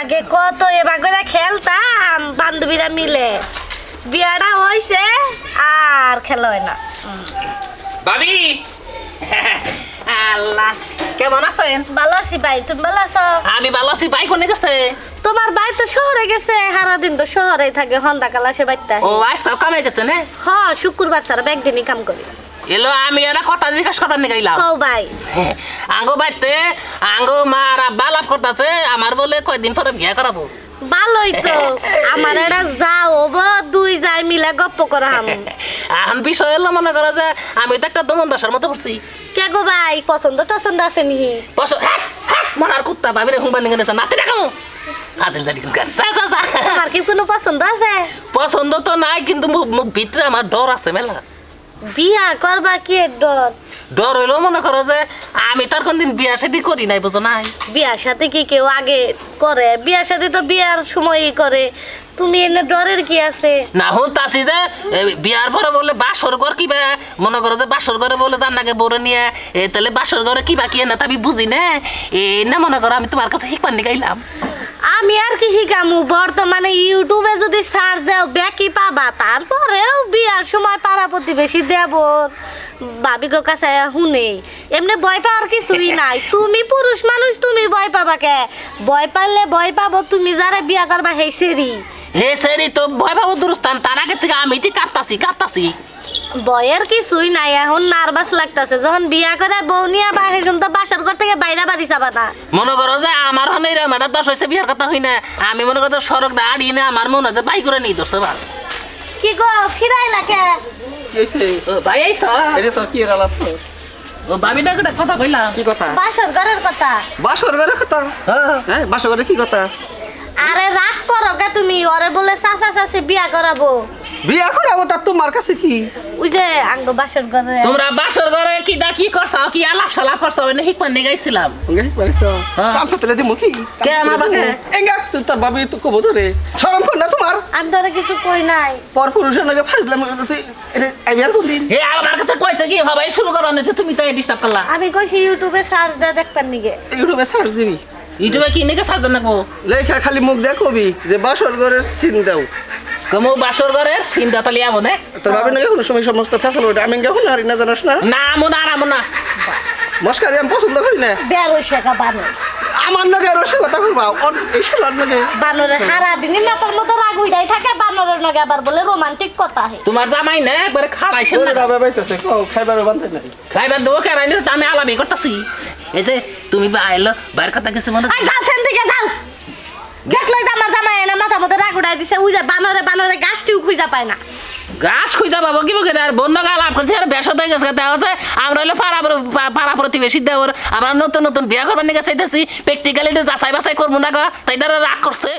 আগে কত এবার করে খেলতাম বান্ধবীরা মিলে। বিয়াটা হয়েছে আর খেলা হয় না। ভাবি! আল্লাহ কেমন আছেন? ভালো আছি ভাই তুমি ভালো আছো? আমি ভালো আছি ভাই কোনে গেছে? তোমার ভাই তো শহরে গেছে সারাদিন তো শহরে থাকে হন্দা কালা সে বাড়তে ও আজকাল কামে গেছে না? হ শুক্রবার ছাড়া একদিনই কাম করি। এলো আমি এটা কথা জিজ্ঞাসা করার নিগাইলাম কও ভাই। আঙ্গো বাইতে আঙ্গো মা আর আব্বা লাভ করতেছে আমার বলে কয়দিন পরে বিয়ে করাবো। ভালোই তো আমার এটা যাও হব দুই যাই মিলে গপ্প করা হাম। এখন বিষয় হলো মনে করো যে আমি তো একটা দমন দশার মতো করছি। কে গো ভাই পছন্দ টছন্দ আছে নি? হ্যাঁ মনার কুত্তা ভাবিরে হুম্বা নিগে নেছে নাতে দেখো হাজির জানি কিন্তু যা যা যা। তোমার কি কোনো পছন্দ আছে? পছন্দ তো নাই কিন্তু ভিতরে আমার ডর আছে মেলা। বিয়া করবা কি ডর? ডর হইলেও মনে করো যে আমি তার কোনদিন বিয়া শাদি করি নাই বুঝো নাই? বিয়ার সাথে কি কেউ আগে করে? বিয়ার সাথে তো বিয়ার সময়ই করে। তুমি এনে ডরের কি আছে? না হুন তাছি যে এ, বিয়ার পরে বলে বাসর ঘর কিবা? মনে করো যে বাসর ঘরে বলে তার নাকি বড় নিয়ে এ তাহলে বাসর ঘরে কিবা কি না তা আমি বুঝি না? এ না মনে করো আমি তোমার কাছে শিখবার নিগাইলাম আমি আর কি শিখামু? বর্তমানে ইউটিউবে যদি সার্চ দাও, ব্যাকি পাবা। তারপরেও বিয়ার সময় পাড়া প্রতিবেশী দেব ভাবিগো কাছে শুনে। এমনি ভয় পাওয়ার কিছুই নাই। তুমি পুরুষ মানুষ, তুমি ভয় পাবা কে? ভয় পারলে ভয় পাবো, তুমি যারা বিয়া করবা, হেই সেরি। হে সেরি, তো ভয় পাবো দুরস্থান তার আগে থেকে আমি তো কাঁপতাছি কাঁপতাছি বয়ের কিছুই নাই এখন নার্ভাস লাগতাছে। যখন বিয়া করে বউ নিয়ে বা সেজন তো বাসার ঘর থেকে বাইরে বাড়ি যাবা না। মনে করো যে আমার হনে এরকম একটা দশ হয়েছে বিয়ার কথা হই না। আমি মনে করো সড়ক দাঁড়িয়ে না আমার মনে হয় যে বাই করে নিয়ে দোষ ভালো কি গো ফিরাইলা কে কি হয়েছে ভাই আইস এটা তো কি এর তো? ভাবি না একটা কথা কইলাম কি কথা? বাসর ঘরের কথা। বাসর কথা? হ্যাঁ। হ্যাঁ বাসর ঘরে কি কথা? আরে রাগ করো কে তুমি ওরে বলে চাচা চাচি বিয়া করাবো। বিয়া করাবো তার তোমার কাছে কি? ওই যে আঙ্গ বাসর ঘরে। তোমরা বাসর ঘরে কি না কি করছ? কি আলাপ সালাপ করছ? ওই হিকমান নিয়ে গাইছিলাম হ্যাঁ। কাম ফেলে দিমু কি? কে আমার বাকে? এঙ্গা তুই তোর বাবি তো কব ধরে শরম কর না তোমার। আমি তো কিছু কই নাই। পর পুরুষের লগে ফাজলাম তুই এটা আমি আর কোন হে আমার কাছে কইছে কি ভাবাই শুরু করো না তুমি তো ডিস্টার্ব করলা। আমি কইছি ইউটিউবে সার্চ দে দেখতাম নিগে। ইউটিউবে সার্চ দিবি। ইউটিউবে কি নাকি সাজতে নাকবো লেখা খালি মুখ দেখবি যে বাসর ঘরের সিন দাও। কমো বাসর ঘরে চিন্তা তালি আমো না। তোর বাবি নাকি কোনো সময় সমস্ত ফেসাল ওটা আমি কেমন হারি না জানাস না? না আমো না আমো না। মস্কারি আমি পছন্দ করি না। বেরো শেখা বানর। আমার নাকি আরও সে কথা করবা ওর এই শালার নাকি বানরের সারা দিনই মাথার মতো রাগ উইটাই থাকে বানরের নগে আবার বলে রোমান্টিক কথা হে। তোমার জামাই না একবারে খাড়াইছে ওরে না? বাবা বাইতেছে। কও খাইবার বান্ধে নাই। খাইবার দেবো কেরাই না আমি আলামি করতেছি। এই যে তুমি বা আইলো বাইরের কথা কিছু মনে আই যাও সেন দিকে যাও। গেট লই আমার জামাই মাথা রাগ উড়াই দিছে, উই যে বানরে বানরে গাছটিও খুঁজা পায় না। গাছ খুঁজা পাবো কি বকে আর বন্য গা লাভ করছে, আর বেশ হয়ে গেছে দেওয়া আছে আমরা হলো পাড়া পাড়া প্রতিবেশী দেওয়ার আমরা নতুন নতুন বিয়া করবার নিয়ে চাইতেছি প্র্যাকটিক্যালি যাচাই বাছাই করব না গা, তাই তারা রাগ করছে।